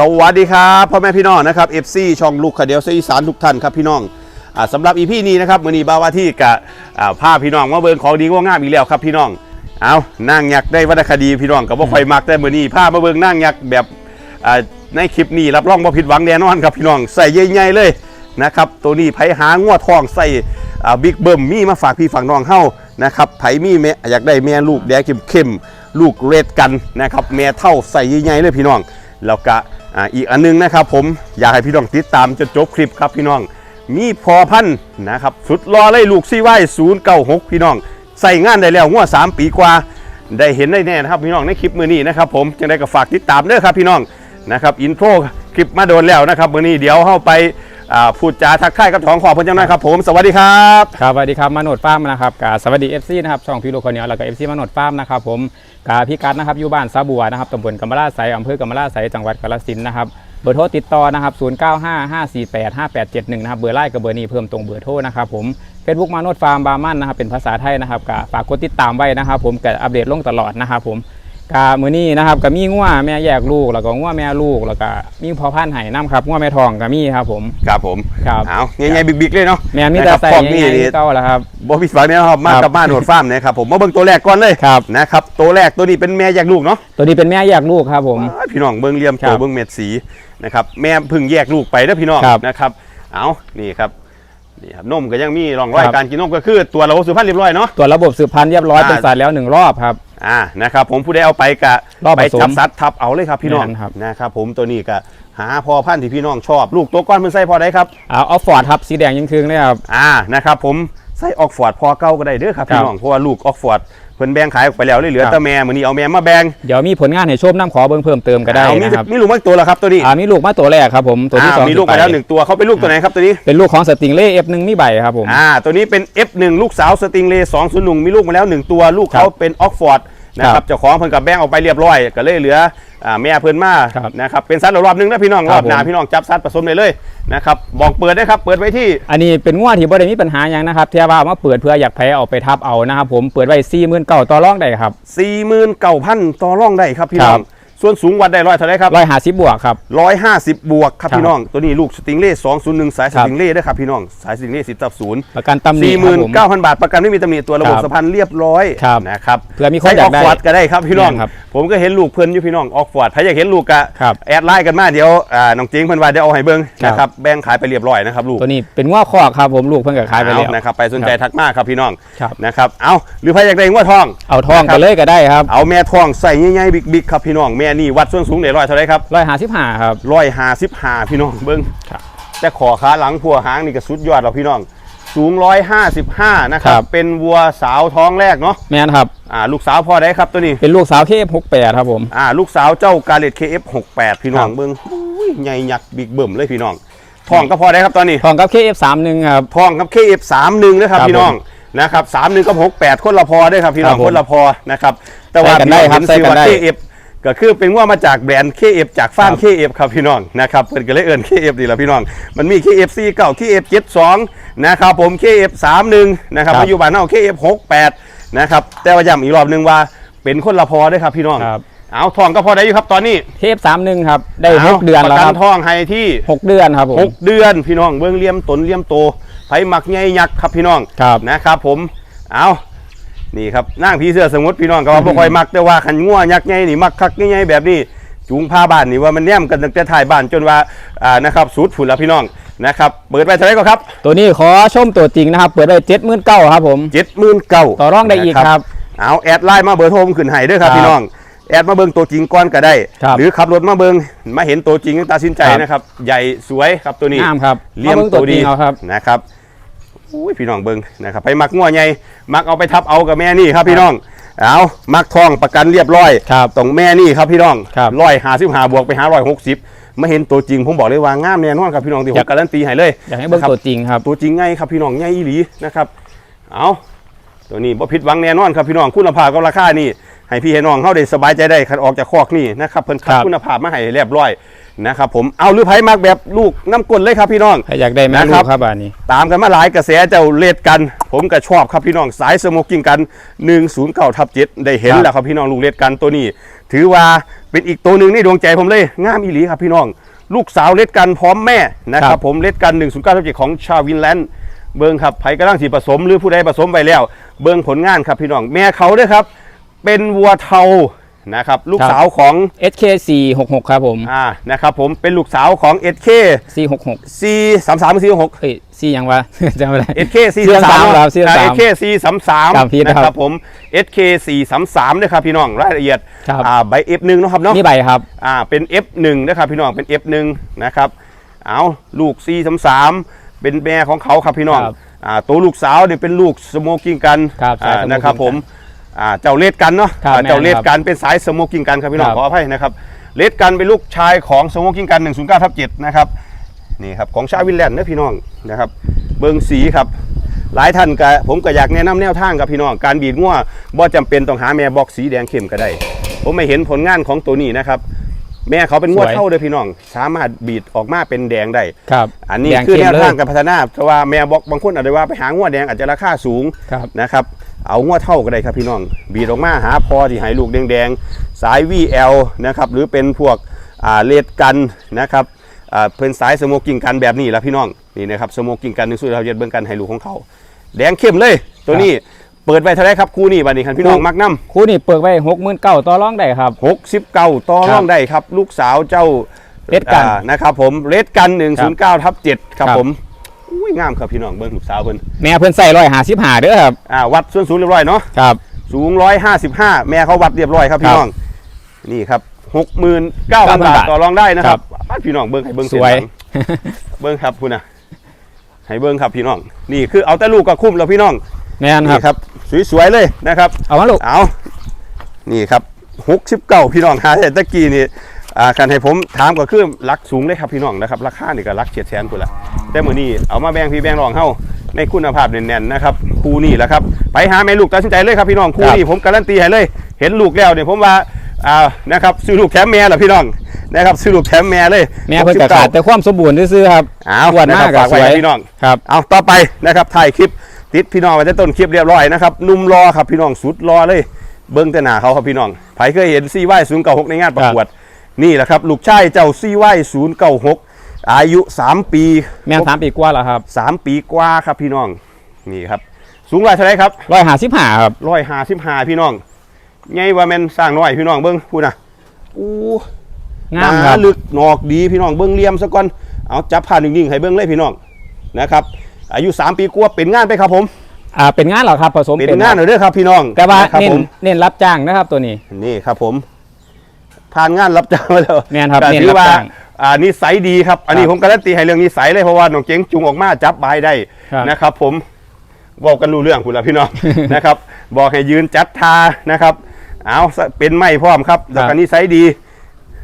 สวัสดีครับพ่อแม่พี่น้องนะครับ FC ช่องลูกขเดียวเสียสานทุกท่านครับพี่น้องอ่าสำหรับอีพีนี้นะครับมือนีบาวาที่กะอ่าพาพี่น้องมาเบิ่งของดีว่างามอีกแล้วครับพี่น้องเอานั่งยักได้วรรณคดีพี่น้องกับว่าคอยมักแต่มือนีผ้ามาเบิ่งนั่งยักแบบในคลิปนี้รับรองบ่าผิดหวังแน่นอนครับพี่น้องใส่ใหญ่ๆเลยนะครับตัวนี้ไผหางวทองใส่บิ๊กเบิ่มมีมาฝากพี่ฝากน้องเฮานะครับไผมีแม่อยากได้แม่ลูกแดงเข้มๆลูกเรดกันนะครับแม่เท่าใส่ใหญ่ๆเลยพี่น้องแล้วก็ อ่าอีกอันนึงนะครับผมอยากให้พี่น้องติดตามจนจบคลิปครับพี่น้อง มีพอพันนะครับสุดรอเลยลูกซีไว้ศูนย์เก้าหกพี่น้องใส่งานได้แล้วงวดสามปีกว่าได้เห็นได้แน่นะครับพี่น้องในคลิปมือนี้นะครับผมจังได้ก็ฝากติดตามเด้อครับพี่น้องนะครับอินโทรคลิปมาโดนแล้วนะครับมือนี้เดี๋ยวเข้าไปพูดจาทักทายกับท้องขอเพื่อนจังนะครับผมสวัสดีครับครับสวัสดีครับมาโนดฟาร์มนะครับกาสวัสดี FC นะครับช่องพี่ลูกคนเนียแล้วก็ FC มาโนดฟาร์มนะครับผม กาพิกัดนะครับอยู่บ้านซาบัวนะครับตำบลกำมะลาไซอำเภอกำมะลาไซจังหวัดกาฬสินธุ์นะครับเบอร์โทรติดต่อนะครับ 0955485871 นะครับ เบอร์ไลน์กับเบอร์นี้เพิ่มตรงเบอร์โทรนะครับผมเฟซบุ๊กมาโนดฟาร์มบาร์มันนะครับ เป็นภาษาไทยนะครับกาฝากกดติดตามไว้นะครับผมกอัปเดตลงตลอดนะครับผม กามือนี้นะครับก็มีงัวแม่แยกลูกแล้วก็งัวแม่ลูกแล้วก็มีพอพันธุ์ไห่น้ำครับงัวแม่ทองก็มีครับผมครับผมครับเอาใหญ่ๆบิ๊กๆเลยเนาะแม่มีแต่นะครับใส่พร้อมใหนี่ญ่นี่ๆเก้าแล้วครับบอพิสฟังเนี่ยนะครับมาครับกับมาโหนดฟาร์มนะครับผมมาเบิ่งตัวแรกก่อนเลยครับนะครับตัวแรกตัวนี้เป็นแม่แยกลูกเนาะตัวนี้เป็นแม่แยกลูกครับผมว้ายพี่น้องเบิ้งเหลี่ยมครัโตบเบิ้งเม็ดสีนะครับแม่เพึ่งแยกลูกไปนะพี่น้องครับนะครับเอานี่ครับ นี่ครับนมก็ยังมีร่องรอยครับ การกินนมก็คือตัวระบบสุพรรณเรียบร้อยเนาะตรวจระบบสืบพันธุ์เรียบร้อยอ่า เป็นสัตว์แล้วหนึ่งรอบครับ อ่านะครับผมผู้ใดเอาไปกะรอบไปผสมจับซัดทับเอาเลยครับพี่น้องแม่นครับ นะครับผมตัวนี้ก็หาพอพันธุ์ที่พี่น้องชอบ ลูกตัวก้อนมันใส่พอได้ครับเอาออฟฟอร์ดครับสีแดงยังคืงเลยครับ อ่านะครับผม ใส่ออกฟอร์ดพอเก้าก็ได้เด้อครับพี่ครับน้องเพราะว่าลูกออกฟอร์ดเพิ่นแบ่งขายออกไปแล้วเลยเหลือครับแต่แม่มื้อนี้เอาแม่มาแบ่งเดี๋ยวมีผลงานให้ชมน้ำขอเบิ่งเพิ่มเติมก็ได้เอามีนะครับมีลูกมาอีกตัวแล้วครับตัวนี้อ่ามีลูกมาตัวแรกครับผมตัวที่อ่าสองมีลูกมาแล้วหนึ่งตัวเขาเป็นลูกตัวไหนครับตัวนี้เป็นลูกของสติงเล่เอฟหนึ่งมีใบครับผมอ่าตัวนี้เป็น F1 ลูกสาวสติงเลย์201มีลูกมาแล้ว1ตัว ลูกเขาครับเป็นออกฟอร์ด นะคครัรับบเจ้าของเพิ่นกับแบ่งออกไปเรียบร้อย ก็เลยเหลืออ่าแม่เพิ่นมาครับนะครับเป็นซัดรอบหนึงนะพี่น้องครรัอบบหน้าผม พี่น้องจับซัดผสมเลยเลยนะครับบอกเปิดได้ครับเปิดไว้ที่ อันนี้เป็นงวดที่บ่ได้มีปัญหาอย่างนะครับเทียว่าเอามาเปิดเพื่ออยากแพ้เอาไปทับเอานะครับผมเปิดไว้สี่หมื่นเก้าต่อรองได้ครับ 49,000ต่อร่องได้ครับพี่น้องครับ ส่วนสูงวัดได้ร้อยเท่าไหรครับร้อยห้าสิบบวกครับ150บวกครับครับพี่น้อง ตัวนี้ลูกสติงเล่201สายสครับติงเล่ด้วยครับพี่น้อง สายสติงเล่10ตับศูนย์ประกันตำหนิสี่หครัมื่บนผมเก้าพันบาทประกันไม่มีตำหนิตัวระบบครับสัมพันธ์เรียบร้อยครับนะครับเผื่อมีคนใช้อยาอกอกได้ฟอร์ดก็ได้ครับพี่น้องครับผมก็เห็นลูกเพิ่นอยู่พี่น้องออกฟอร์ดใครอยากเห็นลูกกะครับแอดไลน์กันมาเดี๋ยวอ่าน้องจิงเพิ่นว่าเดี๋ยวเอาให้เบิ่งครับนะครับแบ่งขายไปเรียบร้อยนะครับลูกตัวนี้เป็นงวดคอกครับผมลูกเพิ่งกับขายไปแล้วเอนะครับไปสนใจทักมาครับพี่น้องครับนะครับเอาหรือใครอยากได้งวดทองเอาทองนะคไปรับเลยก็ได้ครับเอาแม่ทองใส่ใหญ่ๆบิ๊กๆครับพี่น้องแม่นี่วัดส่วนสูงได้ร้อยเท่าไหรครับร้อยห้าสิบห้าครับร้อยห้าสิบห้าพี่น้องเบิ่งครับแต่ขอขาหลังพัวหางนี่ก็สุดยอดแล้วพี่น้อง สูงร้อยห้าสิบห้านะครับครับ เป็นวัวสาวท้องแรกเนาะแม่นครับอ่าลูกสาวพ่อได้ครับตัวนี้เป็นลูกสาวเคฟหกแปดครับผมอ่าลูกสาวเจ้ากาเลต KF68 พี่น้องครับเบิ้งอุ้ยใหญ่ยักษ์บิ๊กเบิ่มเลยพี่น้องทองก็พอได้ครับตอนนี้ทองกับเคฟสามหนึ่งครับทองกับ KF31 นะครับครับพี่น้องนะครับ31กับ68คนละพอได้ครับพี่น้องครับผมคนละพอนะครับแต่ว่าใส่กันได้ครับพี่น้องเห็นใส่กันได้ซื้อว่า KF ก็คือเป็นว่ามาจากแบรนด์ KF จากฟาร์มครับ KF ครับพี่น้องนะครับเพิ่นก็เลยเอิ้น KF ดีละพี่น้อง มันมี KFC เก่า KF72 นะครับผม KF31 นะครับครับปัจจุบันเอา KF68 นะครับแต่ว่าย้ำอีกรอบหนึงว่าเป็นคนละพอได้ครับพี่น้องครับ เอาทองก็พอได้อยู่ครับตอนนี้เคฟสามหนึ่งครับ ได้หกเดือนแล้วประคกัรับนทองให้ที่ หกเดือนครับผม6เดือนพี่น้องเบื้องเลี่ยมตนเลี่ยมโตไผหมักใหญ่ยักษ์ครับพี่น้องครับ นะครับผมเอา นี่ครับนั่งพี่เสื้อสมุดพี่น้องก็ว่าบ่ค่อยมักแต่ว่าขันง่วยักษ์ใหญ่นี่มักคักใหญ่ๆแบบนี้จูงพาบ้านนี่ว่ามันแนมกันตั้งแต่ถ่ายบ้านจนว่าอ่านะครับสูตรฝุ่นแล้วพี่น้องนะครับเปิดไปเท่าไหร่ก็ครับตัวนี้ขอชมตัวจริงนะครับ เปิดได้เจ็ดหมื่นเก้าครับผม79,000ต่อรองได้อีกครับเอาแอดไลน์มาเบอร์โทรผมขึ้นให้เด้อครับครับพี่น้องแอดมาเบิ่งตัวจริงก่อนก็ได้ครับหรือขับรถมาเบิ่งมาเห็นตัวจริงตัดสินใจครับนะครับ ใหญ่สวยครับตัวนี้งามครับเลี่ยมอาบิ่งตัวดีจริงเอาครับนะครับ อุ้ยพี่น้องเบิ้งนะครับไปมักงัวใหญ่มักเอาไปทับเอากับแม่นี่ครับพี่น้องเอามักทองประกันเรียบร้อยครับตรงแม่นี่ครับพี่น้องครับร้อยหาสิบหาบวกไปหาร้อยหกสิบมาเห็นตัวจริงผมบอกเลยว่างามแน่นอนครับพี่น้องที่ผอยามกการันตีให้เลยอยากให้เบิ่งนะครับตัวจริงครับตัวจริงไงครับพี่น้องใหญ่อีหลีนะครับเอาตัวนี้บ่ผิดหวังแน่นอนครับพี่น้องคุณภาพกับราคานี่ ให้พี่ให้น้องเขาได้สบายใจได้คันออกจากคอกนี่นะครับเพิ่นคัดครับ คุณภาพมาให้เรียบร้อยนะครับผมเอาหรือไผมากแบบลูกน้ำกลนเลยครับพี่น้องใครอยากได้แม่นะลูครับกครับอันนี้ ตามกันมาหลายกระแสเจ้าเลดกัน ผมก็ชอบครับพี่น้องสายสโมกกิ้งกัน 109ทับ7ได้เห็นครับ แล้วครับพี่น้องลูกเลดกันตัวนี้ ถือว่าเป็นอีกตัวหนึ่งในดวงใจผมเลยงามอีหลีครับพี่น้อง ลูกสาวเลดกันพร้อมแม่นะครับผมเลดกัน 109ทับ7ของชาวินแลนด์เบิ้งครับไผกำลังสีผสมหรือผู้ใดผสมไปแล้ว เบิ้งผลงานครับพี่น้องแม่เขาด้วยครับ เป็นวัวเทานะครับลูกสาวของ SK 466ครับผมอ่านะครับผมเป็นลูกสาวของ SK 466 C 3 3 4 6เอ้ย4ยังวะจำไม่ได้ SK 4เสื้อ3สาม3ครับเสื้อสาม SK 4 3ครับพี่3นะนะครับครับผม SK 4 3 3นะครับพี่น้องรายละเอียดครับอ่าใบ F1 เนาะครับเนาะนี่ใบครับอ่าเป็น F1 นะครับพี่น้องเป็น F1 นะครับเอาลูก C 3 3เป็นแม่ของเขาครับพี่น้องครับอ่าตัวลูกสาวเนี่ยเป็นลูกสโมกิ้งกันครับสายอ่า smoking นะครับผม อ่าเจ้าเลดกันเนาะครับอ่าเจ้าแม่นเลดครับกันเป็นสายสโมกิ้งกันครับพี่น้องครับขออภัยนะครับเลดกันเป็นลูกชายของสโมกิ้งกัน109ทับ7นะครับนี่ครับของชาวินแลนด์นะพี่น้องนะครับ เบิงสีครับหลายท่านก็ผมก็อยากแนะนำแนวทางกับพี่น้องการบีดงัวบ่จำเป็นต้องหาแม่บอกสีแดงเข้มก็ได้ ผมไม่เห็นผลงานของตัวนี้นะครับ แม่เขาเป็นงัวสวย เท่าเลยพี่น้อง สามารถบีดออกมาเป็นแดงได้ ครับอันนี้แดงคือเข้แนมวเลยทางการพัฒนาเพราะว่าแม่บอกบางคนอาจจะว่าไปหางัวแดงอาจจะราคาสูงครับนะครับ เอางัวเท่าก็ได้ครับพี่น้อง บีดออกมาหาพอที่ให้ลูกแดงๆ สาย VL นะครับหรือเป็นพวกอ่าเลดกันนะครับอ่าเป็นสายสโมกิ้งกันแบบนี้ละพี่น้องนี่นะครับสโมกิ้งกันหนึ่งสุดเราเย็ดเบิ้งกันให้ลูกของเขาแดงเข้มเลย ตัวนี้เปิดไว้เท่าไหรครับคู่นี้บัดนี้คันพี่น้องมักน้ำคู่นี่เปิดไว้69,000ต่อรองได้ครับหกสิบเก้าต่อครับร่องได้ครับ ลูกสาวเจ้าเรดกันอ่านะครับผมเรดกันหนึ่งศูนย์เก้าทับเจ็ดครับครับผม อุ้ยงามครับพี่น้องเบิ้งลูกสาวเบิ้งแม่เพิ่นใส่155เด้อครับอ่าวัดส่วนสูงเรียบร้อยเนาะครับสูงร้อยห้าสิบห้าแม่เขาวัดเรียบร้อยครับพี่ครับน้องนี่ครับหกหมื่นเก้าพัน9,000บาทบาทต่อรองได้นะคครัรับบบ้านพี่น้องเบิ้งให้เบิ้งสเส้นวยหลังเบิ้งครับคุณนะให้เบิ้งครับพี่น้อง นี่คือเอาแต่ลูกก็คุ้มแล้วพี่น้องแม่นคนี่รับครับ สวยๆเลยนะครับ เอามาลูกเอานี่ครับหกสิบเก้าพี่น้องหาแต่ตะกี้นี่ อ่าการให้ผมถามก็คือรักสูงเลยครับพี่น้องนะครับราคานี่ก็รักเฉียดแสนกูนละแต่มือนี้เอามาแบ่งพี่แบ่งรองเฮาในคุณภาพแน่นๆนะครับคู่นี้แหละครับไปหาแม่ลูกตัดสินใจเลยครับพี่น้องคู่นี้ผมการันตีให้เลย เห็นลูกแล้วเนี่ยผมว่าอ่านะครับซื้อลูกแถมแม่แหละพี่น้องนะครับซื้อลูกแถมแม่เลยแม่เพิ่นก็69ขาดแต่ความสมบูรณ์ซื่อๆครับเอาอ้วนนะคมารักบก็ฝากสไว้วยให้พี่น้องครับเอาต่อไปนะครับถ่ายคลิปติดพี่น้องไว้ที่ต้นคลิปเรียบร้อยนะครับหนุ่มรอครับพี่น้องสุดรอเลย เบิ้งแต่หนาเขาครับพี่น้องไผเคยเห็นซีไว้ศูนย์เก้าหกในงานประกวด นี่แหละครับ ลูกชายเจ้าซีไว้ศูนย์เก้าหกอายุ3ปีแม่นสามปีกว่าแล้วครับสามปีกว่าครับพี่น้องนี่ครับ สูงร้อยเท่าไหรครับ155ครับร้อยห้าสิบห้าพี่น้องไงว่าแม่นสร้างน้อยพี่น้องเบิ้งพูดนะอู้งามครับหลึกหนอกดีพี่น้องเบิ้งเหลี่ยมซะก่อนเอาจับผ่านนิ่งๆให้เบิ้งเลยพี่น้องนะครับ อายุ3ปีกว่าเป็นงานไปครับผมอ่าเป็นงานเหรอครับผสมเป็นงานหน่อยเด้อครับพี่น้องแต่ว่าครับเน้นผมเน้นรับจ้างนะครับตัวนี้นี่ครับผม ผ่านงานรับจ้างมาแล้วแม่นครับก็เน้นถือรับว่าจ้างอ่านิสัยดีครับ อันนี้ครับผมการันตีให้เรื่องนิสัยเลยเพราะว่าน้องเจ๋งจุงออกมาจับบายได้ครับ นะครับ ผมบอกกันรู้เรื่องคุณละพี่น้อง นะครับ บอกให้ยืนจัดทานะครับ เอาซะเป็นไม่พร้อมครับแล้วก็นิสัยดี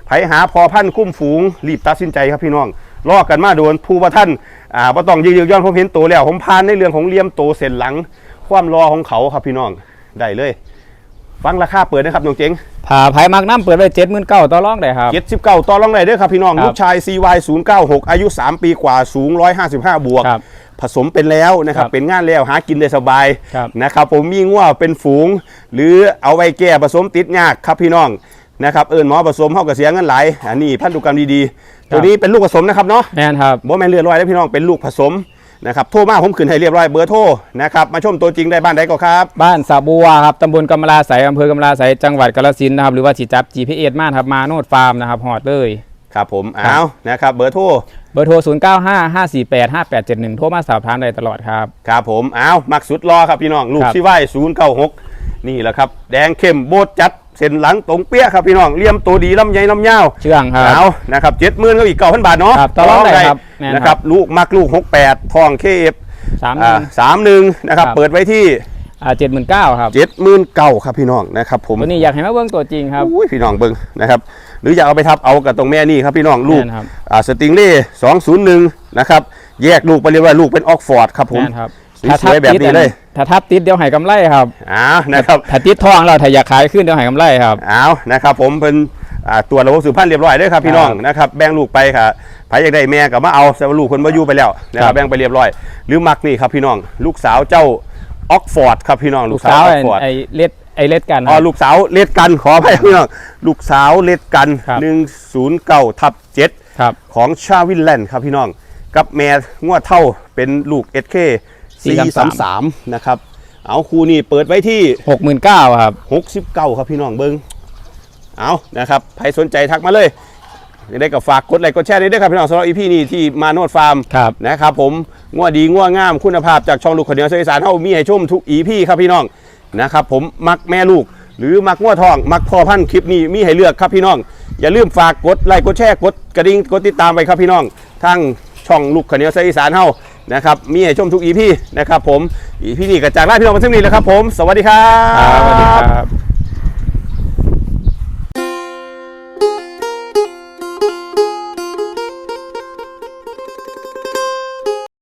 ไผหาพอพันธุ์คุ้มฝูงรีบตัดสินใจครับพี่น้องลอกกันมาโดนผู้ว่าท่านอ่าบ่ต้องยืนย้อนผมเห็นตัวแล้ว ผมพานในเรื่องของเลี่ยมโตเส้นหลัง ความรอของเขาครับพี่น้องได้เลย ฟังราคาเปิดนะครับน้องเจ๋งถ้าไผมักน้ำเปิดไว้79,000ต่อรองได้ครับเจ็ดสิบเก้าต่อรองได้เด้อครับพี่น้องครับลูกชาย CY 0 9 6อายุ 3 ปีกว่าสูง 155 บวกครับผสมเป็นแล้วนะครับครับเป็นงานแล้วหากินได้สบายครับนะครับผมมีงัวเป็นฝูง หรือเอาไว้แก้ผสมติดยากครับพี่น้องนะครับเอิญหมอผสมเข้ากับเสียเงินหลายอันนี้พันธุกรรมดีๆ ตัวนี้เป็นลูกผสมนะครับเนาะแม่นครับบ่แม่นเลือดลอยแล้วพี่น้องเป็นลูกผสม นะครับโทรมาผมขึ้นให้เรียบร้อยเบอร์โทรนะครับมาชมตัวจริงได้บ้านใดก็ครับ บ้านสาบัวครับตำบลกำมะลาไสอำเภอกำมะลาไสจังหวัดกาฬสินธุ์นะครับหรือว่าสิจับ GPS มาครับมาโนดฟาร์มนะครับฮอดเลย ครับผมเอานะครับเบอร์โทรเบอร์โทร 0955485871 โทรมาสอบถามได้ตลอดครับ ครับผมอ้าวมักสุดรอครับพี่น้องลูกครับ ที่ไหวศูนย์เก้าหกนี่แหละครับ แดงเข้มโบดจัด เส้นหลังตรงเปี้ยครับพี่น้องเลี่ยมตัวดีลำใหญ่ลำยาวเชื่องครับเอานะครับเจ็ดหมื่นก็อีกเก้าพันบาทเนาะครับต่อรองได้ครับแม่นครับนะครับลูกมักลูกหกแปดทองเคฟสามหนึ่งสามหนึ่งนะครับครับเปิดไว้ที่อ่าเจ็ดหมื่นเก้าครับเจ็ดหมื่นเก้าครับพี่น้องนะครับผมตัวนี้อยากให้มาเบิ่งตัวจริงครับอุ้ยพี่น้องเบิ้งนะครับหรืออยากเอาไปทับเอากับตรงแม่นี่ครับพี่น้องลูกแม่นครับอ่าสติงเล่สองศูนย์หนึ่งนะครับแยกลูกไปเรียกว่าลูกเป็นออกฟอร์ดครับผมแม่นครับถ้า สวยๆแบบนี้เลย ถ้าทับติดเดี๋ยวให้กำไรครับอ้าวนะครับถ้าติดทองเราถ้าอยากขายขึ้นเดี๋ยวให้กำไรครับเอานะครับผมเป็นอ่าตัวระบบสืบพันธุ์เรียบร้อยเด้วยครับพี่น้องครับนะครับแบ่งลูกไปค่ะใครอยากได้แม่ก็มาเอาแต่ว่าลูกคนมาอยู่ไปแล้วนะคครัรับบแบ่งไปเรียบร้อย หรือมักนี่ครับพี่น้อง ลูกสาวเจ้าออกฟอร์ดครับพี่น้องลูลูกกสาสาววอไอ้อกฟอร์ดไอ้เล็ดไอ้เล็ดกันอ๋อลูกสาวเลดกันขออภัยพี่น้องลูกสาวเลดกันครับหนึ่งศูนย์เก้าทับเจ็ดครับของชาวินแลนด์ครับพี่น้อง กับแม่งวดเท่าเป็นลูกเอสเค สี่สามสามนะครับเอาครูนี่เปิดไว้ที่หกหมื่นเก้าครับ69ครับพี่น้องเบิงเอานะครับใครสนใจทักมาเลยได้ก็ฝากกดไลค์กดแชร์ด้วยครับพี่น้องสำหรับอีพีนี้ที่มาโนดฟาร์มครับนะครับผมงัวดีงัวงามคุณภาพจากช่องลูกคนเดียวเสียสารเท่ามีให้ชมทุกอีพีครับพี่น้องนะครับผมมักแม่ลูก หรือมักงัวทอง มักพ่อพันธุ์คลิปนี้มีให้เลือกครับพี่น้อง อย่าลืมฝากกดไลค์กดแชร์กดกระดิ่งกดติดตามไปครับพี่น้องทั้งช่องลูกคนเดียวเสียสารเท่า นะครับมีให้ชมทุกอีพีนะครับผมอีพีนี้ก็จากลาพี่น้องมาที่นี่แล้วครับผม สวัสดีครับ สวัสดีครับ